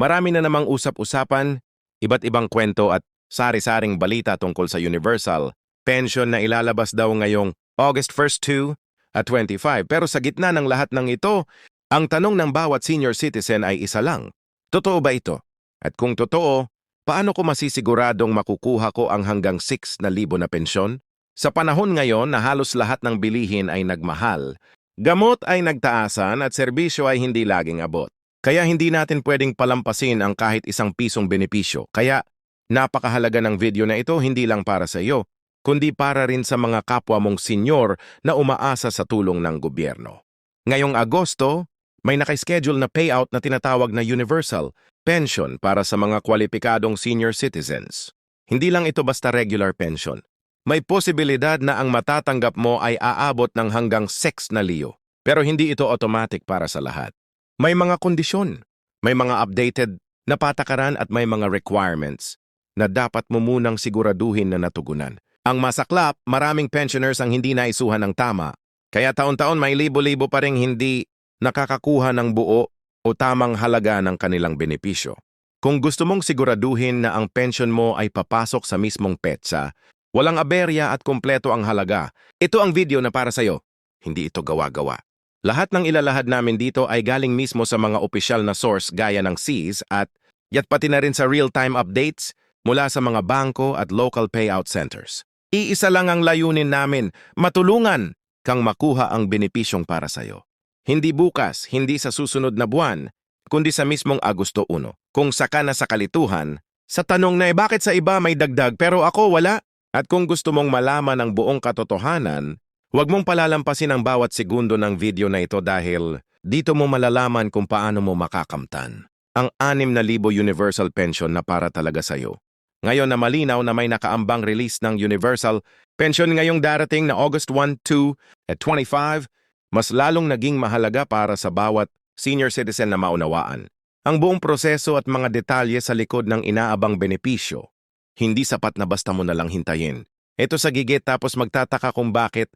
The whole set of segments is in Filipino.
Marami na namang usap-usapan, iba't ibang kwento at sari-saring balita tungkol sa Universal pension na ilalabas daw ngayong August 1, 2 at 25. Pero sa gitna ng lahat ng ito, ang tanong ng bawat senior citizen ay isa lang. Totoo ba ito? At kung totoo, paano ko masisiguradong makukuha ko ang hanggang 6 na libo na pensyon? Sa panahon ngayon na halos lahat ng bilihin ay nagmahal, gamot ay nagtaasan at serbisyo ay hindi laging abot. Kaya hindi natin pwedeng palampasin ang kahit isang pisong benepisyo. Kaya napakahalaga ng video na ito hindi lang para sa iyo, kundi para rin sa mga kapwa mong senyor na umaasa sa tulong ng gobyerno. Ngayong Agosto, may nakaschedule na payout na tinatawag na universal pension para sa mga kwalipikadong senior citizens. Hindi lang ito basta regular pension. May posibilidad na ang matatanggap mo ay aabot ng hanggang 6 na liyo. Pero hindi ito automatic para sa lahat. May mga kondisyon, may mga updated na patakaran at may mga requirements na dapat mo munang siguraduhin na natugunan. Ang masaklap, maraming pensioners ang hindi naisuhan ng tama, kaya taon-taon may libo-libo pa rin hindi nakakakuha ng buo o tamang halaga ng kanilang benepisyo. Kung gusto mong siguraduhin na ang pension mo ay papasok sa mismong petsa, walang aberya at kumpleto ang halaga, ito ang video na para sa'yo. Hindi ito gawa-gawa. Lahat ng ilalahad namin dito ay galing mismo sa mga opisyal na source gaya ng SEAS at yat pati na rin sa real-time updates mula sa mga bangko at local payout centers. Iisa lang ang layunin namin, matulungan kang makuha ang benepisyong para sa'yo. Hindi bukas, hindi sa susunod na buwan, kundi sa mismong Agosto 1. Kung saka na sa kalituhan, sa tanong na eh bakit sa iba may dagdag pero ako wala? At kung gusto mong malaman ang buong katotohanan, huwag mong palalampasin ang bawat segundo ng video na ito dahil dito mo malalaman kung paano mo makakamtan ang 6,000 universal pension na para talaga sa'yo. Ngayon na malinaw na may nakaambang release ng universal pension ngayong darating na August 1, 2 at 25, mas lalong naging mahalaga para sa bawat senior citizen na maunawaan. Ang buong proseso at mga detalye sa likod ng inaabang benepisyo, hindi sapat na basta mo na lang hintayin. Ito sa gigit tapos magtataka kung bakit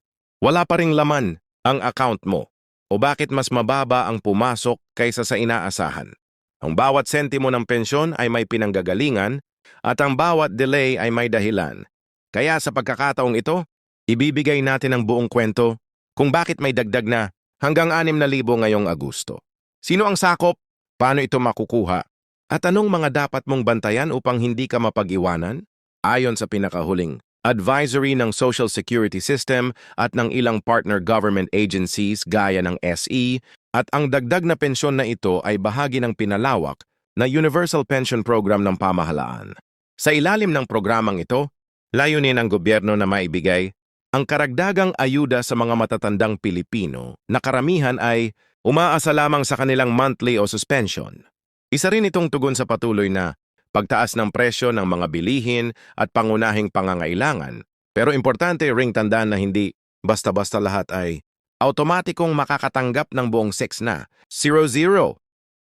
wala pa ring laman ang account mo o bakit mas mababa ang pumasok kaysa sa inaasahan. Ang bawat sentimo ng pensyon ay may pinanggagalingan at ang bawat delay ay may dahilan. Kaya sa pagkakataong ito, ibibigay natin ang buong kwento kung bakit may dagdag na hanggang 6,000 ngayong Agosto. Sino ang sakop? Paano ito makukuha? At anong mga dapat mong bantayan upang hindi ka mapag-iwanan? Ayon sa pinakahuling advisory ng Social Security System at ng ilang partner government agencies gaya ng SE, at ang dagdag na pensyon na ito ay bahagi ng pinalawak na Universal Pension Program ng pamahalaan. Sa ilalim ng programang ito, layunin ng gobyerno na maibigay ang karagdagang ayuda sa mga matatandang Pilipino na karamihan ay umaasa lamang sa kanilang monthly o suspension. Isa rin itong tugon sa patuloy na pagtaas ng presyo ng mga bilihin at pangunahing pangangailangan. Pero importante ring tandaan na hindi basta-basta lahat ay automatikong makakatanggap ng buong 6 na. 0-0.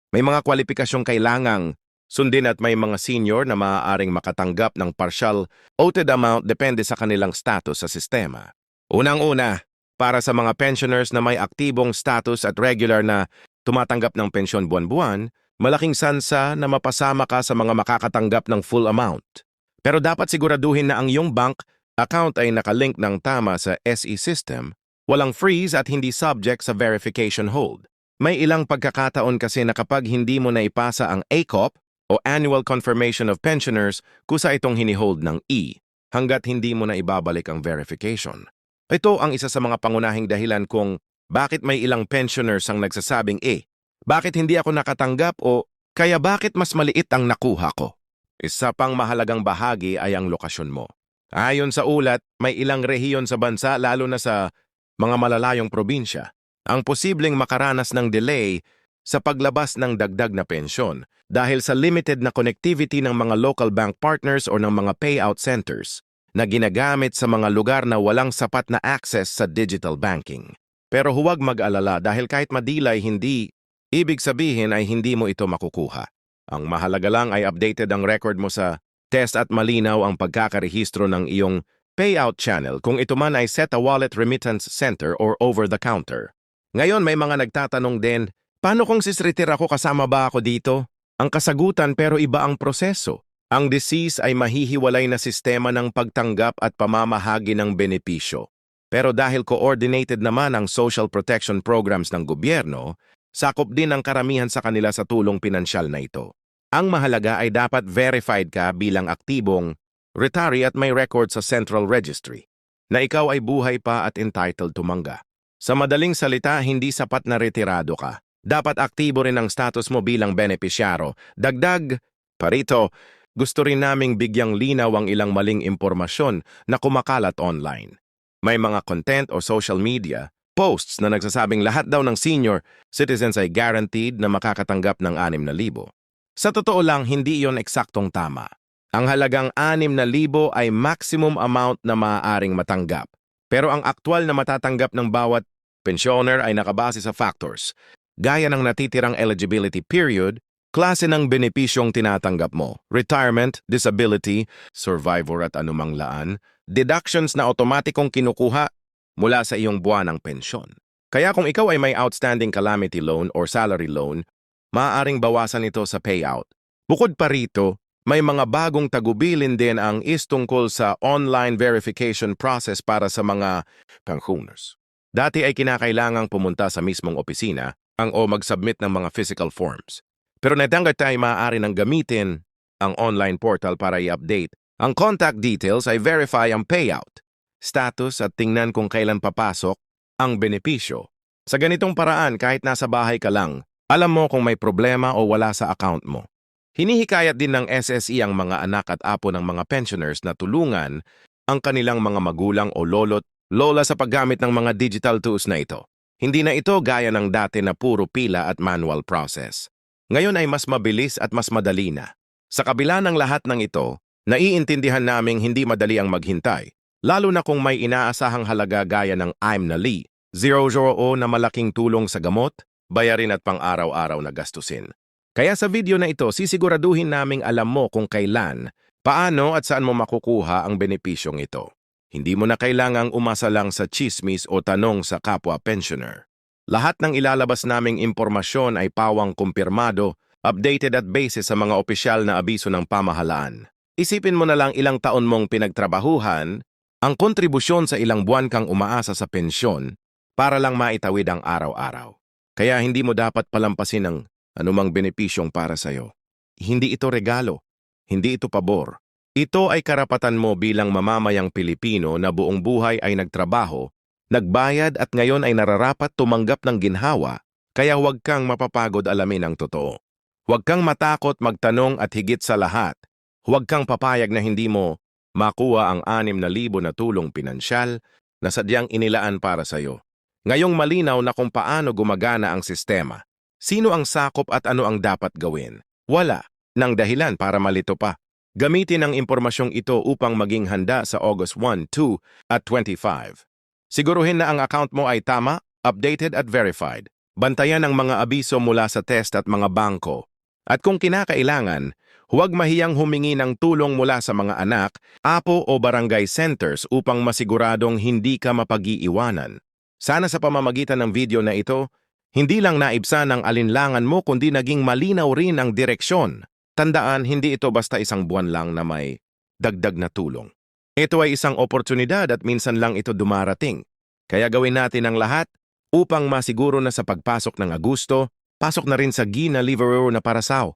May mga kwalipikasyong kailangang sundin at may mga senior na maaaring makatanggap ng partial OTED amount depende sa kanilang status sa sistema. Unang-una, para sa mga pensioners na may aktibong status at regular na tumatanggap ng pensyon buwan-buwan, malaking sansa na mapasama ka sa mga makakatanggap ng full amount. Pero dapat siguraduhin na ang iyong bank account ay nakalink ng tama sa SE system, walang freeze at hindi subject sa verification hold. May ilang pagkakataon kasi na kapag hindi mo na ipasa ang ACOP o Annual Confirmation of Pensioners, kusa itong hinihold ng E hanggat hindi mo na ibabalik ang verification. Ito ang isa sa mga pangunahing dahilan kung bakit may ilang pensioners ang nagsasabing E bakit hindi ako nakatanggap o kaya bakit mas maliit ang nakuha ko? Isa pang mahalagang bahagi ay ang lokasyon mo. Ayon sa ulat, may ilang rehiyon sa bansa lalo na sa mga malalayong probinsya ang posibleng makaranas ng delay sa paglabas ng dagdag na pensyon dahil sa limited na connectivity ng mga local bank partners o ng mga payout centers na ginagamit sa mga lugar na walang sapat na access sa digital banking. Pero huwag mag-alala dahil kahit madilay hindi Ibig sabihin ay hindi mo ito makukuha. Ang mahalaga lang ay updated ang record mo sa test at malinaw ang pagkakarehistro ng iyong payout channel kung ito man ay set a wallet remittance center or over-the-counter. Ngayon may mga nagtatanong din, paano kung sisretir ako kasama ba ako dito? ang kasagutan pero iba ang proseso. Ang disease ay mahihiwalay na sistema ng pagtanggap at pamamahagi ng benepisyo. Pero dahil coordinated naman ang social protection programs ng gobyerno, sakop din ang karamihan sa kanila sa tulong pinansyal na ito. Ang mahalaga ay dapat verified ka bilang aktibong retiree at may record sa Central Registry na ikaw ay buhay pa at entitled tumangga. Sa madaling salita, hindi sapat na retirado ka. Dapat aktibo rin ang status mo bilang benepisyaro. Dagdag, parito, gusto rin naming bigyang linaw ang ilang maling impormasyon na kumakalat online. May mga content o social media, posts na nagsasabing lahat daw ng senior citizens ay guaranteed na makakatanggap ng 6,000. Sa totoo lang, hindi iyon eksaktong tama. Ang halagang 6,000 ay maximum amount na maaaring matanggap. Pero ang aktwal na matatanggap ng bawat pensioner ay nakabase sa factors, gaya ng natitirang eligibility period, klase ng benepisyong tinatanggap mo, retirement, disability, survivor at anumang laan, deductions na otomatikong kinukuha mula sa iyong buwan ng pensyon. Kaya kung ikaw ay may outstanding calamity loan or salary loan, maaaring bawasan ito sa payout. Bukod pa rito, may mga bagong tagubilin din ang is tungkol sa online verification process para sa mga pensioners. Dati ay kinakailangang pumunta sa mismong opisina ang o mag-submit ng mga physical forms. Pero natanggat tayo maaari nang gamitin ang online portal para i-update. Ang contact details ay verify ang payout, status at tingnan kung kailan papasok ang benepisyo. Sa ganitong paraan, kahit nasa bahay ka lang, alam mo kung may problema o wala sa account mo. Hinihikayat din ng SSE ang mga anak at apo ng mga pensioners na tulungan ang kanilang mga magulang o lolo't lola sa paggamit ng mga digital tools na ito. Hindi na ito gaya ng dati na puro pila at manual process. Ngayon ay mas mabilis at mas madali na. Sa kabila ng lahat ng ito, naiintindihan naming hindi madali ang maghintay, lalo na kung may inaasahang halaga gaya ng I'm na Lee, 00 na malaking tulong sa gamot, bayarin at pang-araw-araw na gastusin. Kaya sa video na ito, sisiguraduhin naming alam mo kung kailan, paano at saan mo makukuha ang benepisyong ito. Hindi mo na kailangang umasa lang sa chismis o tanong sa kapwa pensioner. Lahat ng ilalabas naming impormasyon ay pawang kumpirmado, updated at basis sa mga opisyal na abiso ng pamahalaan. Isipin mo na lang ilang taon mong pinagtrabahuhan, ang kontribusyon sa ilang buwan kang umaasa sa pensyon para lang maitawid ang araw-araw. Kaya hindi mo dapat palampasin ang anumang benepisyong para sa'yo. Hindi ito regalo, hindi ito pabor. Ito ay karapatan mo bilang mamamayang Pilipino na buong buhay ay nagtrabaho, nagbayad at ngayon ay nararapat tumanggap ng ginhawa, kaya huwag kang mapapagod alamin ang totoo. Huwag kang matakot magtanong at higit sa lahat, huwag kang papayag na hindi mo makuha ang 6,000 na tulong pinansyal na sadyang inilaan para sa'yo. Ngayong malinaw na kung paano gumagana ang sistema, sino ang sakop at ano ang dapat gawin. Wala nang dahilan para malito pa. Gamitin ang impormasyong ito upang maging handa sa August 1, 2 at 25. Siguruhin na ang account mo ay tama, updated at verified. Bantayan ang mga abiso mula sa test at mga bangko. At kung kinakailangan, huwag mahiyang humingi ng tulong mula sa mga anak, apo o barangay centers upang masiguradong hindi ka mapag-iiwanan. Sana sa pamamagitan ng video na ito, hindi lang naibsan ang alinlangan mo kundi naging malinaw rin ang direksyon. Tandaan, hindi ito basta isang buwan lang na may dagdag na tulong. Ito ay isang oportunidad at minsan lang ito dumarating. Kaya gawin natin ang lahat upang masiguro na sa pagpasok ng Agosto, pasok na rin sa Gina Liverero na parasaw.